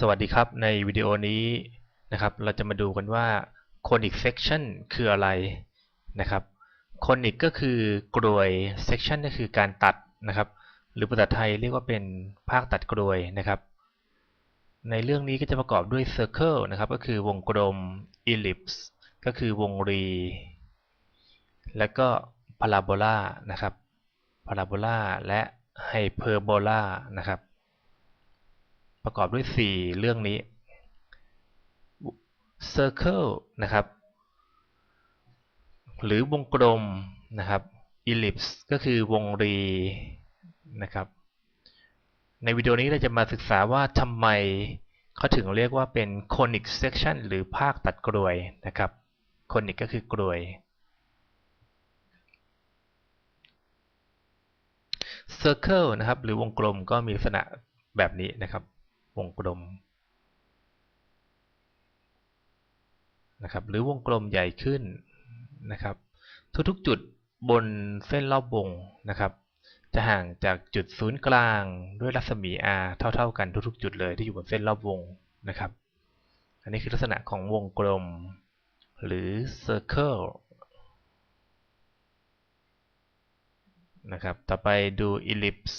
สวัสดีครับในวิดีโอนี้นะครับเราจะมาดูกันว่า conic section คืออะไรนะครับ conic ก็คือกรวย section ก็คือการตัดนะครับ หรือภาษาไทยเรียกว่าเป็นภาคตัดกรวยนะครับ ในเรื่องนี้ก็จะประกอบด้วย circle นะครับก็คือวงกลม ellipse ก็คือวงรี แล้วก็ parabola นะครับ parabola และ hyperbola นะครับ ประกอบด้วย 4 เรื่องนี้ circle นะครับ หรือวงกลมนะครับ ellipse ก็คือวงรีนะครับ ในวิดีโอนี้เราจะมาศึกษาว่าทำไมเขาถึงเรียกว่าเป็น conic section หรือภาคตัดกรวยนะครับ conic ก็คือกรวย circle นะครับ หรือวงกลมก็มีลักษณะแบบนี้นะครับ วงกลมนะครับหรือวงกลมใหญ่ขึ้นนะครับทุกๆจุดบนเส้นรอบวงนะครับ จะห่างจากจุดศูนย์กลางด้วยรัศมี r เท่า ๆ กันทุกๆ จุดเลยที่อยู่บนเส้นรอบวงนะครับ อันนี้คือลักษณะของวงกลม หรือ circle นะครับ ต่อไปดู ellipse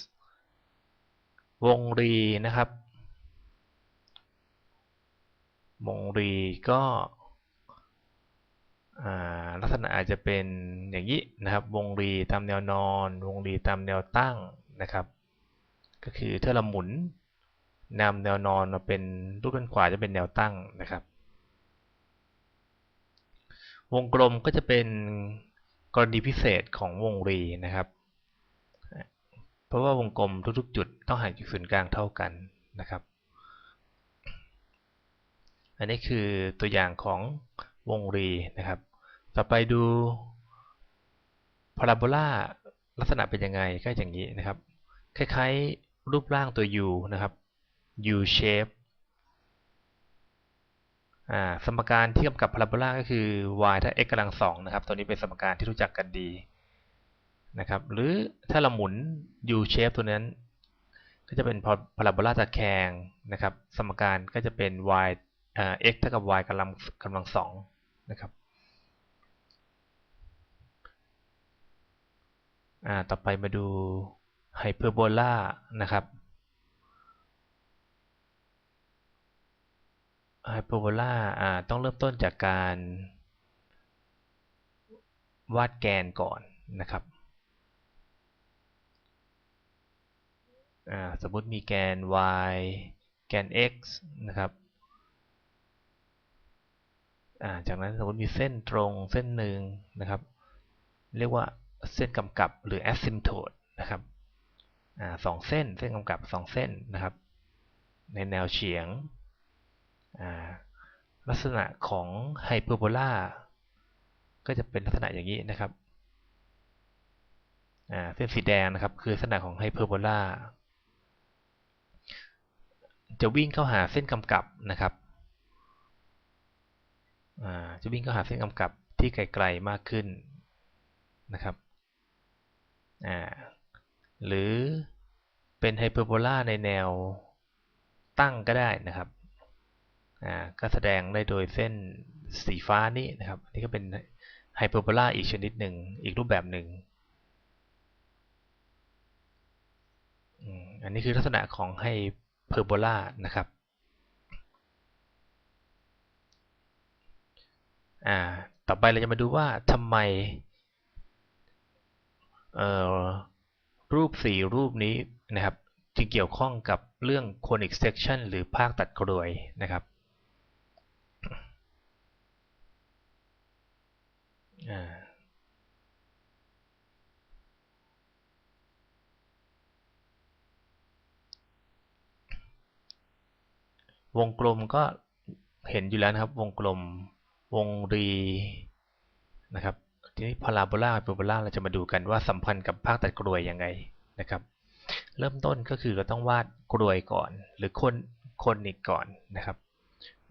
วงรีนะครับ วงรีก็ลักษณะอาจจะเป็นอย่างนี้นะครับ วงรีตามแนวนอน วงรีตามแนวตั้งนะครับ ก็คือถ้าเราหมุนนำแนวนอนมาเป็นรูปด้านขวาจะเป็นแนวตั้งนะครับ วงกลมก็จะเป็นกรณีพิเศษของวงรีนะครับ เพราะว่าวงกลมทุกๆ จุดต้องห่างจากศูนย์กลางเท่ากันนะครับ อันนี้คือตัวอย่างของวงรีนะครับ ต่อไปดูพาราโบลาลักษณะเป็นยังไงก็อย่างนี้นะครับ คล้ายๆรูปร่างตัว U นะครับ U shape สมการที่กำกับพาราโบลาก็คือ y ถ้า x กำลังสองนะครับ ตัวนี้เป็นสมการที่รู้จักกันดีนะครับ หรือถ้าเราหมุน U shape ตัวนั้น ก็จะเป็นพาราโบลาตะแคงนะครับ สมการก็จะเป็น y x เท่ากับ y กำลังกำลังสองนะครับต่อไปมาดูไฮเปอร์โบลานะครับไฮเปอร์โบลาต้องเริ่มต้นจากการวาดแกนก่อนนะครับ สมมติมีแกน y แกน x นะครับ จากนั้นสมมติมีเส้นตรงเส้นหนึ่งนะครับ เรียกว่าเส้นกำกับหรือ asymptote นะครับสองเส้นเส้นกำกับสองเส้นนะครับ ในแนวเฉียง ลักษณะของไฮเปอร์โบลาก็จะเป็นลักษณะอย่างนี้นะครับเส้นสีแดงนะครับ คือลักษณะของไฮเปอร์โบลาจะวิ่งเข้าหาเส้นกำกับนะครับ จะวิ่งเข้าหาเส้นกำกับที่ไกลๆมากขึ้นนะครับหรือเป็นไฮเปอร์โบลาในแนวตั้งก็ได้นะครับก็แสดงได้โดยเส้นสีฟ้านี้นะครับนี่ก็เป็นไฮเปอร์โบลาอีกชนิดหนึ่งอีกรูปแบบหนึ่งอันนี้คือลักษณะของไฮเปอร์โบลานะครับ อ่าต่อไปเราจะมาดูว่าทำไมรูปสี่รูปนี้นะครับจึงเกี่ยวข้องกับเรื่อง conic section หรือภาคตัดกรวยนะครับวงกลมก็เห็นอยู่แล้วนะครับวงกลม วงรีนะครับทีนี้พาราโบลาไฮเปอร์โบลาเราจะมาดูกันว่าสัมพันธ์กับภาคตัดกรวยยังไงนะครับ เริ่มต้นก็คือเราต้องวาดกรวยก่อน หรือคนคนอีกก่อนนะครับ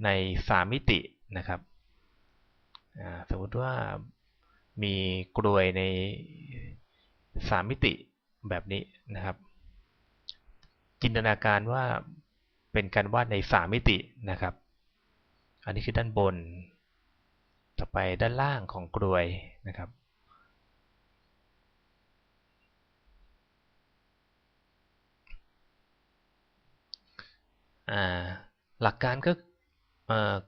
ในสามมิตินะครับสมมติว่ามีกรวยในสามมิติแบบนี้นะครับ จินตนาการว่าเเป็นการวาดในสามมิตินะครับ อันนี้คือด้านบน ต่อไปด้านล่างของกรวยนะครับ หลักการก็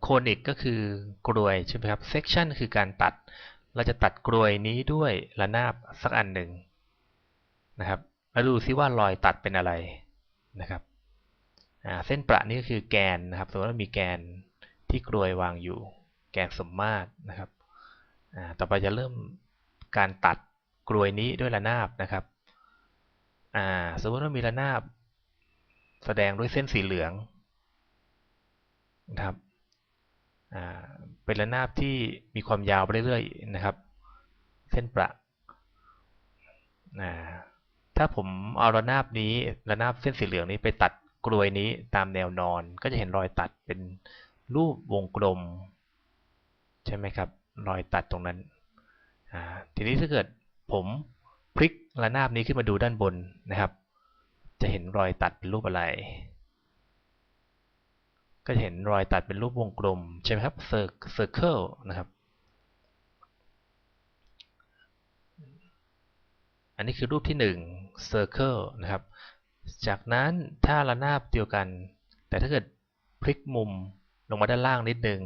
โคนิกก็คือกรวยใช่ไหมครับเซกชันคือการตัด เราจะตัดกรวยนี้ด้วยระนาบสักอันหนึ่งนะครับแล้วดูซิว่ารอยตัดเป็นอะไรนะครับเส้นประนี่ก็คือแกนนะครับสมมติว่ามีแกนที่กรวยวางอยู่ นสมมาตรนะครับต่อไปจะเริ่มการตัดกรวยนี้ด้วยระนาบนะครับสมมติว่ามีระนาบ แสดงด้วยเส้นสีเหลืองนะครับเป็นระนาบที่มีความยาวไปเรื่อยๆนะครับ เส้นประถ้าผมเอาระนาบนี้ระนาบเส้นสีเหลืองนี้ไปตัดกลวยนี้ตามแนวนอน ก็จะเห็นรอยตัดเป็นรูปวงกลม ใช่ไหมครับรอยตัดตรงนั้นทีนี้ถ้าเกิดผมพลิกระนาบนี้ขึ้นมาดูด้านบนนะครับ จะเห็นรอยตัดเป็นรูปอะไร ก็เห็นรอยตัดเป็นรูปวงกลมใช่ไหมครับ circle นะครับ อันนี้คือรูปที่1 circle นะครับ จากนั้นถ้าระนาบเดียวกัน แต่ถ้าเกิดพลิกมุมลงมาด้านล่างนิดนึง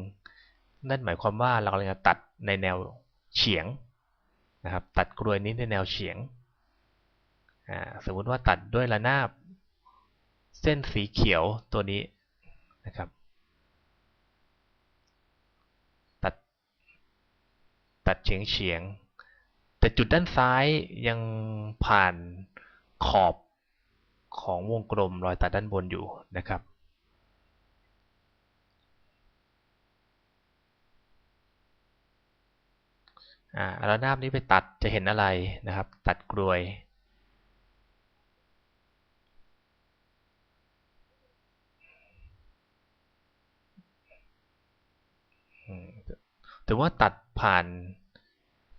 นั่นหมายความว่าเรากำลังจะตัดในแนวเฉียงนะครับตัดกลวยนี้ในแนวเฉียงสมมุติว่าตัดด้วยระนาบ เส้นสีเขียวตัวนี้นะครับ ตัด ตัดเฉียงเฉียง แต่จุดด้านซ้ายยังผ่านขอบของวงกลมรอยตัดด้านบนอยู่นะครับ อ่าแล้วนาบนี้ไปตัดจะเห็นอะไรนะครับ ตัดกลวย ถือว่าตัดผ่าน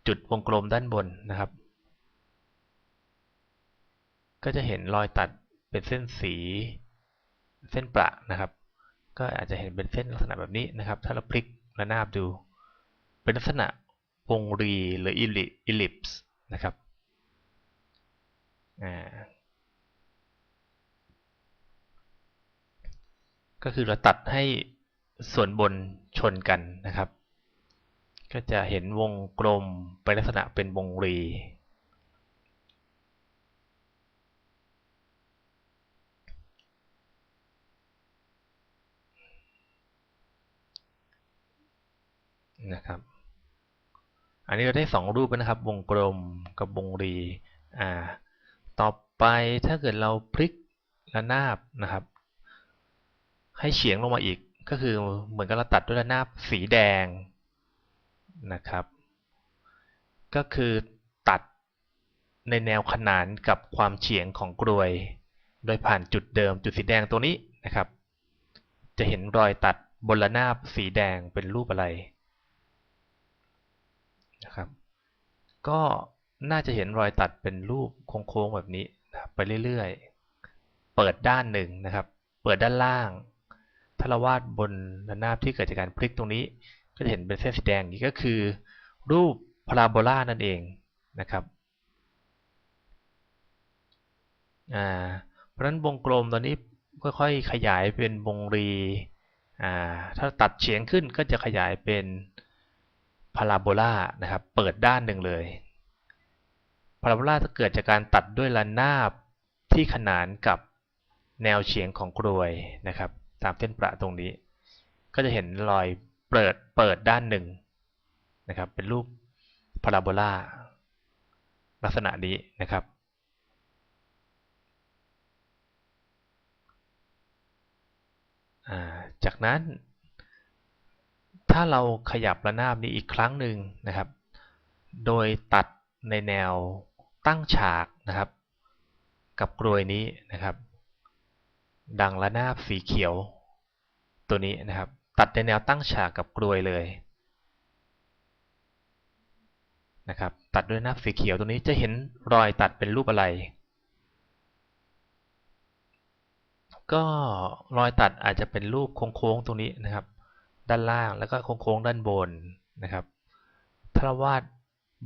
จุดวงกลมด้านบนนะครับ ก็จะเห็นรอยตัดเป็นเส้นสีเส้นประนะครับ ก็อาจจะเห็นเป็นเส้นลักษณะแบบนี้นะครับ ถ้าเราพลิกระนาบดู เป็นลักษณะ วงรีหรืออิลิปส์นะครับก็คือเราตัดให้ส่วนบนชนกันนะครับ ก็จะเห็นวงกลมเป็นลักษณะเป็นวงรี นะครับ อันนี้เราได้สองรูปนะครับ วงกลมกับวงรีอ่าต่อไปถ้าเกิดเราพลิกระนาบนะครับ ให้เฉียงลงมาอีกก็คือเหมือนกับเราตัดด้วยระนาบสีแดงนะครับ ก็คือตัดในแนวขนานกับความเฉียงของกลวย โดยผ่านจุดเดิมจุดสีแดงตัวนี้นะครับ จะเห็นรอยตัดบนระนาบสีแดงเป็นรูปอะไร นะครับ ก็น่าจะเห็นรอยตัดเป็นรูปโค้งๆแบบนี้ไปเรื่อยๆ เปิดด้านหนึ่งนะครับ เปิดด้านล่าง ถ้าเราวาดบนระนาบที่เกิดจากการพลิกตรงนี้ ก็จะเห็นเป็นเส้นสีแดงนี้ก็คือ รูปพาราโบลานั่นเองนะครับอ่าเพราะฉะนั้นวงกลมตอนนี้ค่อยๆขยายเป็นวงรีอ่าถ้าตัดเฉียงขึ้นก็จะขยายเป็น พาราโบลานะครับ เปิดด้านหนึ่งเลยพาราโบลาจะเกิดจากการตัดด้วยระนาบที่ขนานกับแนวเฉียงของกรวยนะครับ ตามเส้นประตรงนี้ ก็จะเห็นรอยเปิดเปิดด้านหนึ่งนะครับ เป็นรูปพาราโบลาลักษณะนี้นะครับ จากนั้น ถ้าเราขยับระนาบนี้อีกครั้งหนึ่งนะครับ โดยตัดในแนวตั้งฉากนะครับ กับกลวยนี้นะครับ ดังระนาบสีเขียวตัวนี้นะครับ ตัดในแนวตั้งฉากกับกลวยเลยนะครับ ตัดด้วยหน้าสีเขียวตรงนี้จะเห็นรอยตัดเป็นรูปอะไร ก็รอยตัดอาจจะเป็นรูปโค้งๆตรงนี้นะครับ ด้านล่างแล้วก็โค้งๆด้านบนนะครับถ้าเราวาด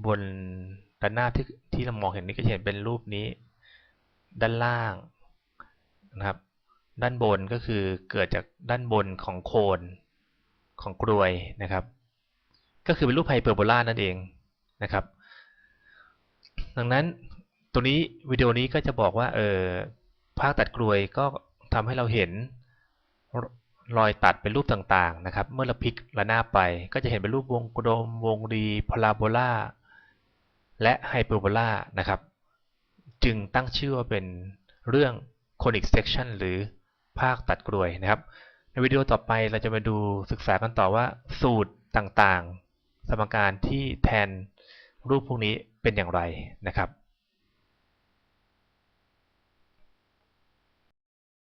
บนด้านหน้าที่ที่เรามองเห็นนี่ก็จะเห็นเป็นรูปนี้ ด้านล่างนะครับ ด้านบนก็คือเกิดจากด้านบนของโคนของกรวยนะครับ ก็คือเป็นรูปไฮเปอร์โบลานั่นเองนะครับ ดังนั้นตัวนี้วิดีโอนี้ก็จะบอกว่าเออภาคตัดกรวยก็ทำให้เราเห็น รอยตัดเป็นรูปต่างๆนะครับ เมื่อเราพลิกระนาบไป ก็จะเห็นเป็นรูปวงกลม วงรีพาราโบลาและไฮเปอร์โบลานะครับ จึงตั้งชื่อว่าเป็นเรื่อง conic section หรือภาคตัดกรวยนะครับ ในวิดีโอต่อไปเราจะมาดูศึกษากันต่อว่าสูตรต่างๆ สมการที่แทนรูปพวกนี้เป็นอย่างไรนะครับ